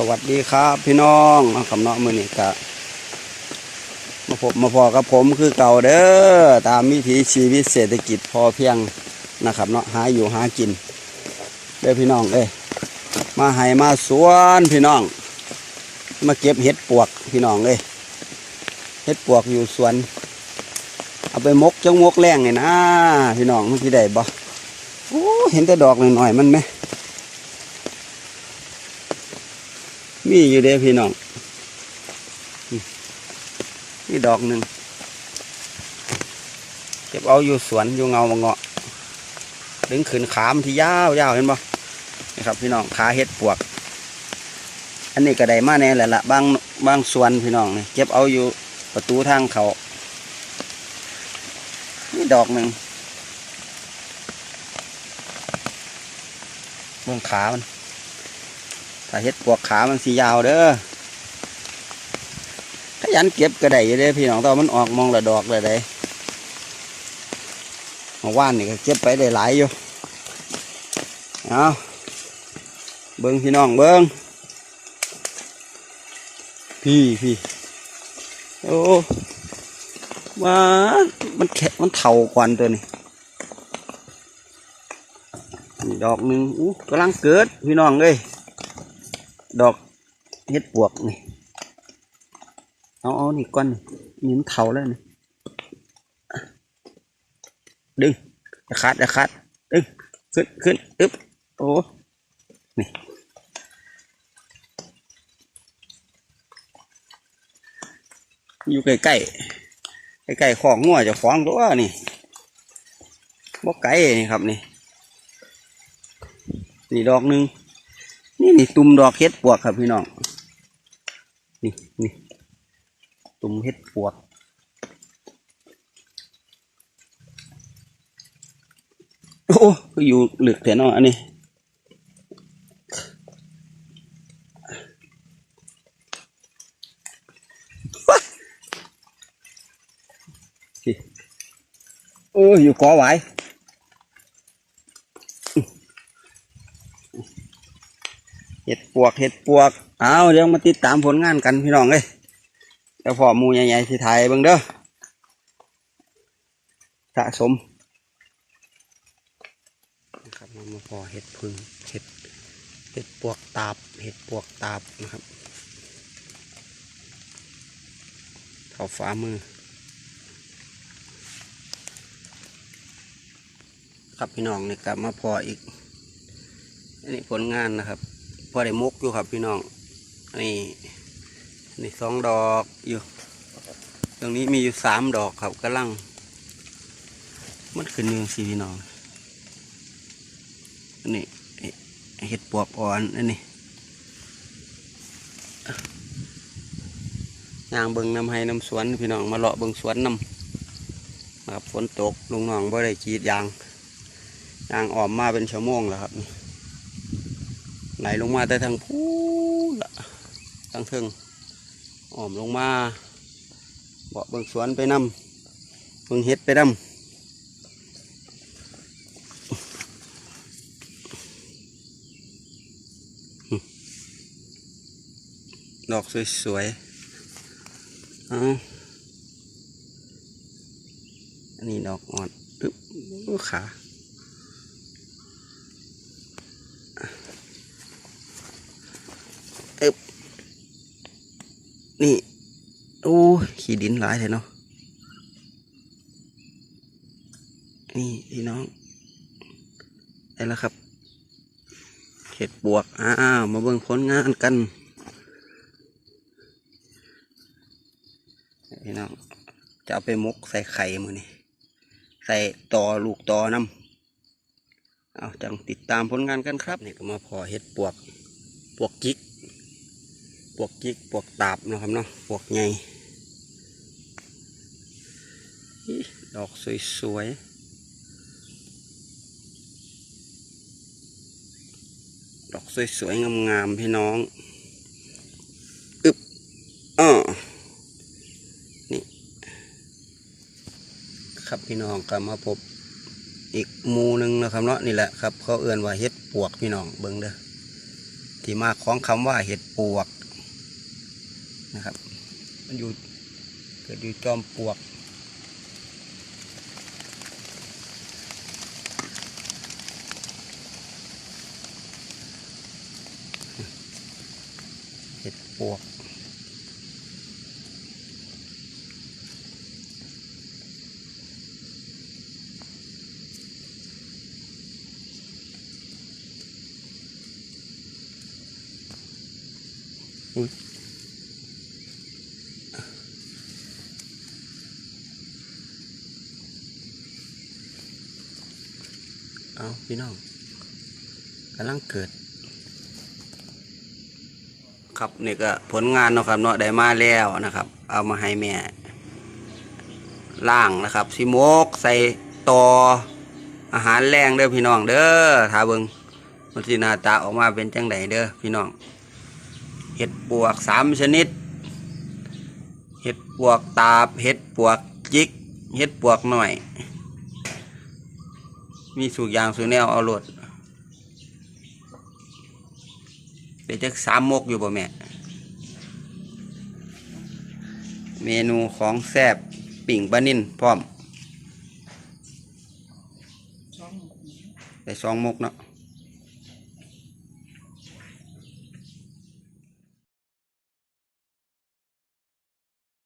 สวัสดีครับ พี่น้องมาคำเนาะมือนี้กะมาพบมาพอกับผมคือเก่าเด้อตามวิถีชีวิตเศรษฐกิจพอเพียงนะครับเนาะหาอยู่หากินเด้อพี่น้องเอ้ยมาให้มาสวนพี่น้อง มาเก็บเห็ดปวกพี่น้องเอ้ยเห็ดปวกอยู่สวน เอาไปมกจังมกแรงไงนะ พี่น้องมันที่ได้บ่โอ้เห็นแต่ดอกหน่อยๆมันไหม มีอยู่เด้พี่น้องนี่ดอกหนึ่งเก็บเอาอยู่สวนอยู่เงาบงเงาะดึงขึ้นขามนที่ยาวยาวเห็นบ่นี่ครับพี่น้องขาเห็ดปวก อันนี้ก็ได้มาแน่แหละละบางบางส่วนพี่น้องนี่เก็บเอาอยู่ประตูทางเขานี่ดอกหนึ่งเบื้องขามัน ถ้าเฮ็ดปวกขามันสียาวเด้อขยันเก็บก็ได้อยู่เด้พี่น้องตอนมันออกมองละดอกเลยได้มาว่านนี่ก็เก็บไปได้หลายอยู่เอาเบิ้งพี่น้องเบิ้งพี่พี่โอ้ว่ามันแข็งมันเท่ากว่าตัวนี่ดอกหนึ่งอู้กำลังเกิดพี่น้องเอ้ย ดอกเห็ดปวกนี่เอาเอานี่ก้อนนี่มันเถาแล้วนี่ดึงจะขาดจะขาดดึงขึ้นขึ้นอึ๊บโอ้นี่อยู่ใกล้ใกล้ใกล้ใกล้ๆของงัวจะฟ้องตัวนี่บ่ไก่นี่ครับนี่นี่ดอกหนึ่ง นี่นี่ตุ่มดอกเห็ดปวกครับพี่น้อง นี่นี่ตุ่มเห็ดปวก โอ้อยู่เหลือกแต่นาะอันนี้เอออยู่กอไว้ เห็ดปวกเห็ดปวกเอาเดี๋ยวมาติดตามผลงานกันพี่น้องเลยเดี๋ยวพอมูใหญ่ๆที่ไทยเบิ่งเด้อสะสมนะครับมาพอเห็ดพึ่งเห็ดเห็ดปวกตาบเห็ดปวกตาบนะครับเท่าฝ่ามือ ครับพี่น้องนี่กลับมาพออีกอันนี้ผลงานนะครับ อได้มกอยู่ครับพี่น้องนนี้อันนี่สองดอกอยู่ ตรงนี้มีอยู่สามดอกครับกำลัง มันขึ้นเนืองสีพี่น้องนนี้เห็ดปวกอ่อนอันนี้ยางเบิงน้ำให้น้ำสวนพี่น้องมาเลาะเบิงสวนน้ำนะครับฝนตกลุงน้องบ่ได้กีดยางยางออมมาเป็นชั่วโมงแล้วครับนี่ ไหลลงมาแต่ทางพูนละทางเทิงอ้อมลงมาเบาะเบิ่งสวนไปนำเบิ่งเฮ็ดไปนำดอกสวยๆอาอันนี้ดอกอ่อนปึ๊บขา นี่โอ้ขี้ดินหลายเลยเนาะนี่พี่น้องได้แล้วครับเห็ดบวกอ้าวมาเบิ่งผลงานกันพี่น้องจะเอาไปมกใส่ไข่มือนี่ใส่ต่อลูกต่อน้ำเอาจังติดตามผลงานกันครับนี่ก็มาพอเห็ดปวกปวกจิก ปวกจิกปวกตาบนะครับเนาะปวกใหญ่อิดอกสวยๆ ดอกสวยๆ งามๆ พี่น้อง อึบอ้อนี่ ครับพี่น้องก็มาพบอีกมูหนึ่งนะครับเนาะนี่แหละครับ เขาเอื่นว่าเฮ็ดปวกพี่น้องเบิ้งเด้อที่มาของคำว่าเห็ดปวก นะครับ มันอยู่เกิดอยู่จอมปลวก เห็ดปวกอุ๊ย เอาพี่น้องกำลังเกิด ครับนี่ก็ผลงานเนาะครับเนาะได้มาแล้วนะครับ เอามาให้แม่ล่างนะครับสิมกใส่ต่ออาหารแรงเด้อพี่น้องเด้อถ้าเบิงมันสินาตาออกมาเป็นจังไดเด้อพี่น้องเห็ดปวกสามชนิด เห็ดปวกตาบเห็ดปวกจิก เห็ดปวกหน่อย มีสูกยางสูแนวเอาโลดเดี๋ยวจะสามมกอยู่บ่แม่ เมนูของแซบปิ่งปลานิ่นพร้อมได้สองมกเนาะ